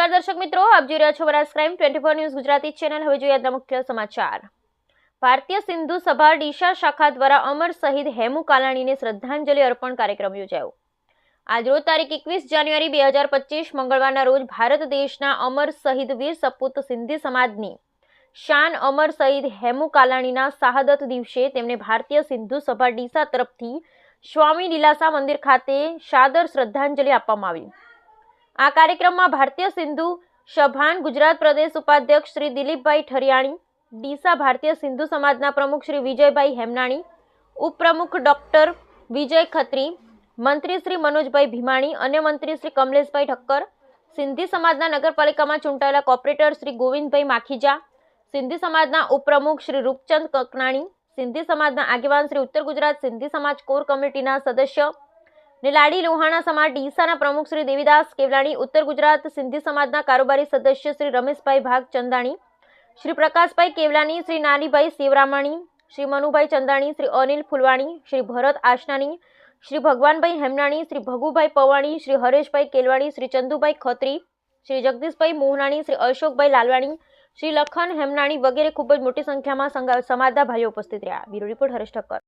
નમસ્કાર દર્શક મિત્રો, આપ જોઈ રહ્યા છો વરાજ crime twenty four news Gujarati channel. હવે જોઈએ આજના મુખ્ય સમાચાર. ભારતીય સિંધુ સભા ડીશા શાખા દ્વારા અમર શહીદ હેમુ કાલાણીને શ્રદ્ધાંજલિ અર્પણ કાર્યક્રમ યોજાયો. આજરોજ તારીખ એકવીસ જાન્યુઆરી બે હજાર પચીસ મંગળવારના રોજ ભારત દેશના અમર શહીદ વીર સપૂત સિંધી સમાજની શાન અમર શહીદ હેમુ કાલાણીના શહાદત દિવસે તેમને ભારતીય સિંધુ સભા ડીસા તરફથી સ્વામી લીલાસા મંદિર ખાતે સાદર શ્રદ્ધાંજલિ આપવામાં આવી. આ કાર્યક્રમમાં ભારતીય સિંધુ સભાન ગુજરાત પ્રદેશ ઉપાધ્યક્ષ શ્રી દિલીપભાઈ ઠરિયાણી, ડીસા ભારતીય સિંધુ સમાજના પ્રમુખ શ્રી વિજયભાઈ હેમનાણી, ઉપપ્રમુખ ડૉક્ટર વિજય ખત્રી, મંત્રી શ્રી મનોજભાઈ ભીમાણી અને મંત્રી શ્રી કમલેશભાઈ ઠક્કર, સિંધી સમાજના નગરપાલિકામાં ચૂંટાયેલા કોર્પોરેટર શ્રી ગોવિંદભાઈ માખીજા, સિંધી સમાજના ઉપપ્રમુખ શ્રી રૂપચંદ કકનાણી, સિંધી સમાજના આગેવાન શ્રી ઉત્તર ગુજરાત સિંધી સમાજ કોર કમિટીના સદસ્ય ને લાડી લોહાણા સમાજ ડીસાના પ્રમુખ શ્રી દેવીદાસ કેવલાણી, ઉત્તર ગુજરાત સિંધી સમાજના કારોબારી સદસ્ય શ્રી રમેશભાઈ ભાગ ચંદાણી, શ્રી પ્રકાશભાઈ કેવલાણી, શ્રી નાનીભાઈ શિવરામાણી, શ્રી મનુભાઈ ચંદાણી, શ્રી અનિલ ફુલવાણી, શ્રી ભરત આશનાણી, શ્રી ભગવાનભાઈ હેમનાણી, શ્રી ભગુભાઈ પવાણી, શ્રી હરેશભાઈ કેલવાણી, શ્રી ચંદુભાઈ ખત્રી, શ્રી જગદીશભાઈ મોહનાણી, શ્રી અશોકભાઈ લાલવાણી, શ્રી લખન હેમનાણી વગેરે ખૂબ જ મોટી સંખ્યામાં સમાજના ભાઈઓ ઉપસ્થિત રહ્યા. Bureau report Haresh Thakkar.